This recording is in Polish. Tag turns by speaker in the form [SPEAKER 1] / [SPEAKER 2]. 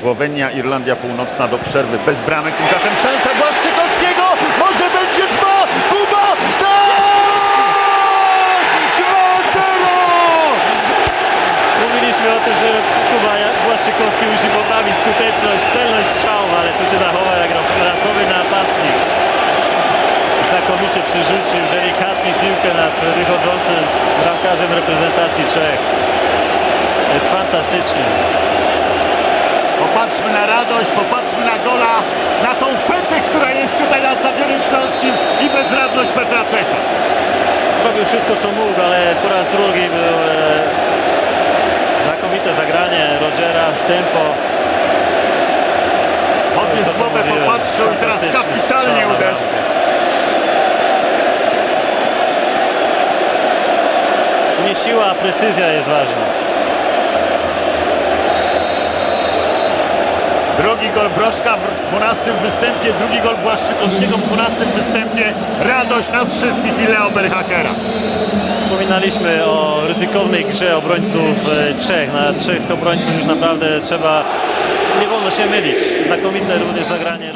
[SPEAKER 1] Słowenia, Irlandia Północna do przerwy bez bramek. Tymczasem szansa Błaszczykowskiego. Może będzie dwa. Kuba. Tak! 2-0!
[SPEAKER 2] Mówiliśmy o tym, że Kuba Błaszczykowski musi poprawić skuteczność, celność strzału, ale tu się zachował jak rasowy napastnik. Znakomicie przyrzucił delikatnie piłkę nad wychodzącym bramkarzem reprezentacji Czech. Jest fantastycznie.
[SPEAKER 1] Popatrzmy na radość, popatrzmy na gola, na tą fetę, która jest tutaj na Stadionie Śląskim i bezradność Petra Czecha.
[SPEAKER 2] Robił wszystko co mógł, ale po raz drugi był e, znakomite zagranie Rogera, tempo.
[SPEAKER 1] Podniósł głowę, popatrzył i teraz kapitalnie uderzył.
[SPEAKER 2] Nie siła, a precyzja jest ważna.
[SPEAKER 1] Drugi gol Broszka w 12 występie, drugi gol Błaszczykowskiego w 12 występie. Radość nas wszystkich i Leo Berhakera.
[SPEAKER 2] Wspominaliśmy o ryzykownej grze obrońców trzech. Na trzech obrońców już naprawdę trzeba, nie wolno się mylić. Znakomite również zagranie.